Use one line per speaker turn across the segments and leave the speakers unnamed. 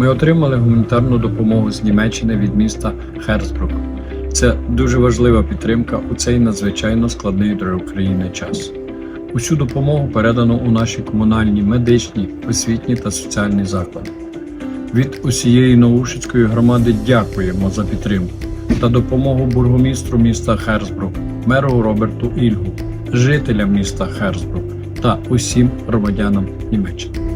Ми отримали гуманітарну допомогу з Німеччини від міста Херсбрук. Це дуже важлива підтримка у цей надзвичайно складний для України час. Усю допомогу передано у наші комунальні, медичні, освітні та соціальні заклади. Від усієї Новушицької громади дякуємо за підтримку та допомогу бургомістру міста Херсбрук, меру Роберту Ільгу, жителям міста Херсбрук та усім громадянам Німеччини.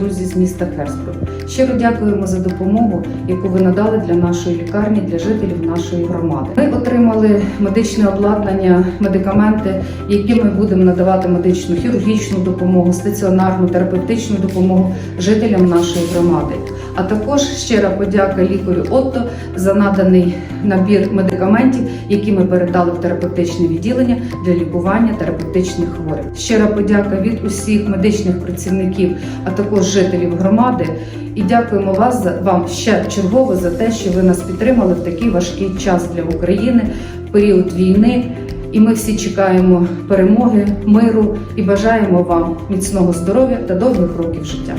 Друзі з міста Херсбрук, щиро дякуємо за допомогу, яку ви надали для нашої лікарні, для жителів нашої громади. Ми отримали медичне обладнання, медикаменти, які ми будемо надавати медичну хірургічну допомогу, стаціонарну терапевтичну допомогу жителям нашої громади. А також щира подяка лікарю Отто за наданий набір медикаментів, які ми передали в терапевтичне відділення для лікування терапевтичних хворих. Щира подяка від усіх медичних працівників, а також жителів громади. І дякуємо вас за вам ще чергово за те, що ви нас підтримали в такий важкий час для України період війни. І ми всі чекаємо перемоги, миру і бажаємо вам міцного здоров'я та довгих років життя.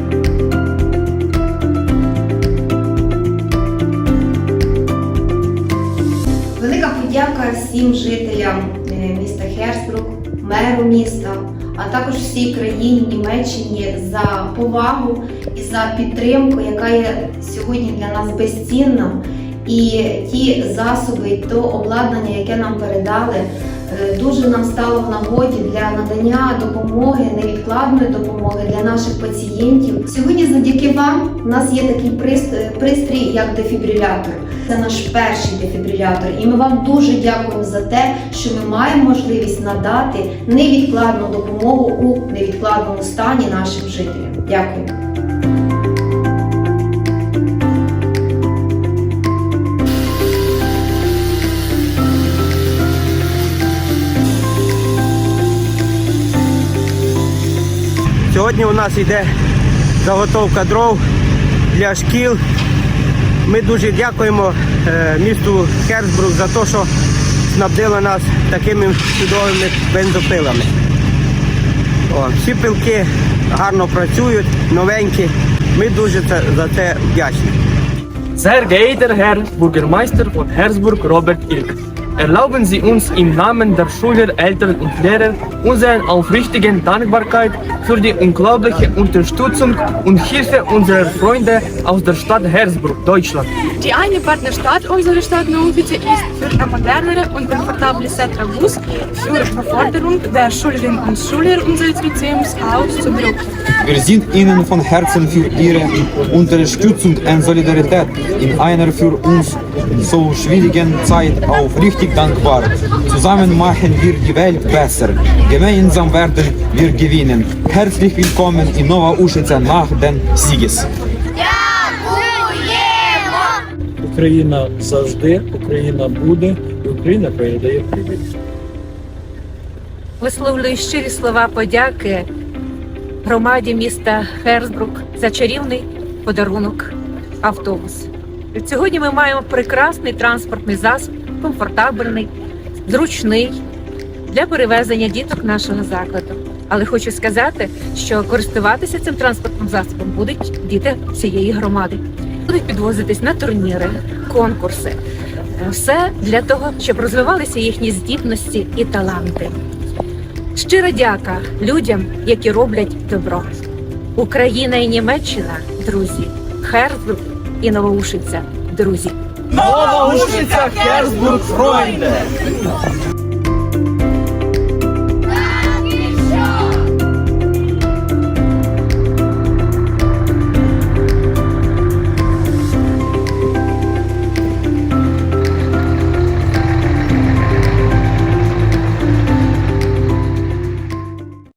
Всім жителям е, міста Херсбрук, меру міста, а також всій країні Німеччині за повагу і за підтримку, яка є сьогодні для нас безцінна. І ті засоби, і то обладнання, яке нам передали, е, дуже нам стало в нагоді для надання допомоги, невідкладної допомоги для наших пацієнтів. Сьогодні, завдяки вам, у нас є такий прист- пристрій, як дефібрилятор. Це наш перший дефібрилятор, і ми вам дуже дякуємо за те, що ми маємо можливість надати невідкладну допомогу у невідкладному стані нашим жителям. Дякую.
Сьогодні у нас йде заготовка дров для шкіл. Ми дуже дякуємо е, місту Херсбрук за те, що снабдило нас такими чудовими бензопилами. О, всі пилки гарно працюють, новенькі. Ми дуже за це вдячні.
Sehr geehrter Herr Bürgermeister von Hersburg Robert erlauben Sie uns im Namen der Schüler, Eltern und Lehrer unsere aufrichtige Dankbarkeit für die unglaubliche Unterstützung und Hilfe unserer Freunde aus der Stadt Hersburg, Deutschland.
Die eine Partnerstadt unserer Stadt Neuwitte ist für ein modernere und komfortables Bus für Beförderung der Schülerinnen und Schüler unseres Lyzeums auszudrücken.
Wir sind Ihnen von Herzen für Ihre Unterstützung und Solidarität in einer für uns so schwierigen Zeit aufrichtig dankbar. Zusammen machen wir die Welt besser. Gemeinsam werden wir gewinnen. Herzlich willkommen in Nova Uschice nach den Sieges.
Україна завжди, Україна буде, і Україна передає привіт.
Висловлюю щирі слова подяки громаді міста Херсбрук за чарівний подарунок автобус. Сьогодні ми маємо прекрасний транспортний засіб, комфортабельний, зручний для перевезення діток нашого закладу. Але хочу сказати, що користуватися цим транспортним засобом будуть діти всієї громади. Будуть підвозитись на турніри, конкурси. Все для того, щоб розвивалися їхні здібності і таланти. Щира дяка людям, які роблять добро. Україна і Німеччина, друзі, Херсбрук і Новоушиця, друзі.
Новоушиця Hersburg Freunde!